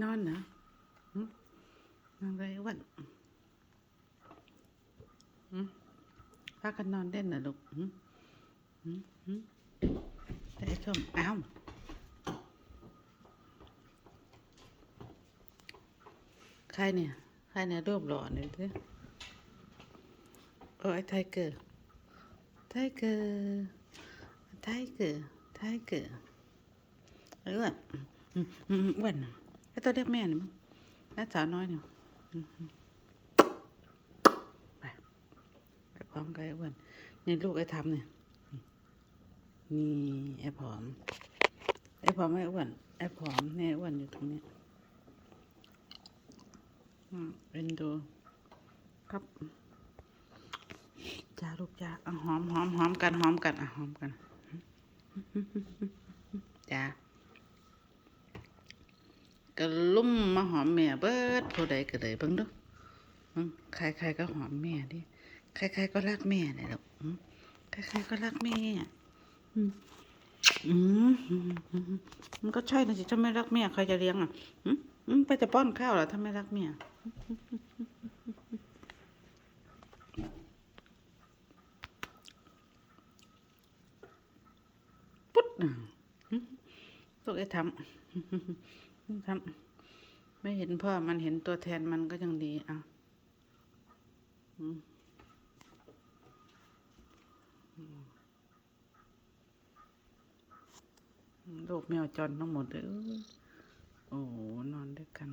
นอนเหรอหึนอนไรอ้วันพากันนอนเล่นเหรอลูกแต่ชมอ้าวใครเนี่ย ใครเนี่ยรูปหล่อเนี่ยสิโอ้ยไทเกอร์ไทเกอร์ไทเกอร์ไทเกอร์อ้วนอ้วนน่ะ ไอ้ตัวเรียกแม่นี่มั้งแม่สาวน้อยเนี่ยไปไปพร้อมกับไอ้อ้วนนี่ลูกไอ้ทำเนี่ยนี่ไอ้ผอม ไอ้ผอมไอ้อ้วน ไอ้ผอมเนี่ยไอ้วนอยู่ตรงเนี้ยอืมเป็นดูครับจ้าลูกจ้าอะหอมหอมหอมกันหอมกันอะหอมกันจ้า ก็ลุ่มมาหอมแม่เบิดผู้ใดก็เลยเบิ่งดูใครใครๆก็หอมแม่ดิใครใครๆก็รักแม่เนี่ยลูกอืมใครใครๆก็รักแม่อืมมันก็ใช่นะสิถ้าไม่รักแม่ใครจะเลี้ยงอะอืมไปจะป้อนข้าวเหรอถ้าไม่รักแม่ปุ๊ดอะลูกไอ้ทำ ครับ ไม่เห็นพ่อมันเห็นตัวแทนมันก็ยังดีอะโลกแมวจรทั้งหมดเลยเอ้ยโอ้โหนอนด้วยกัน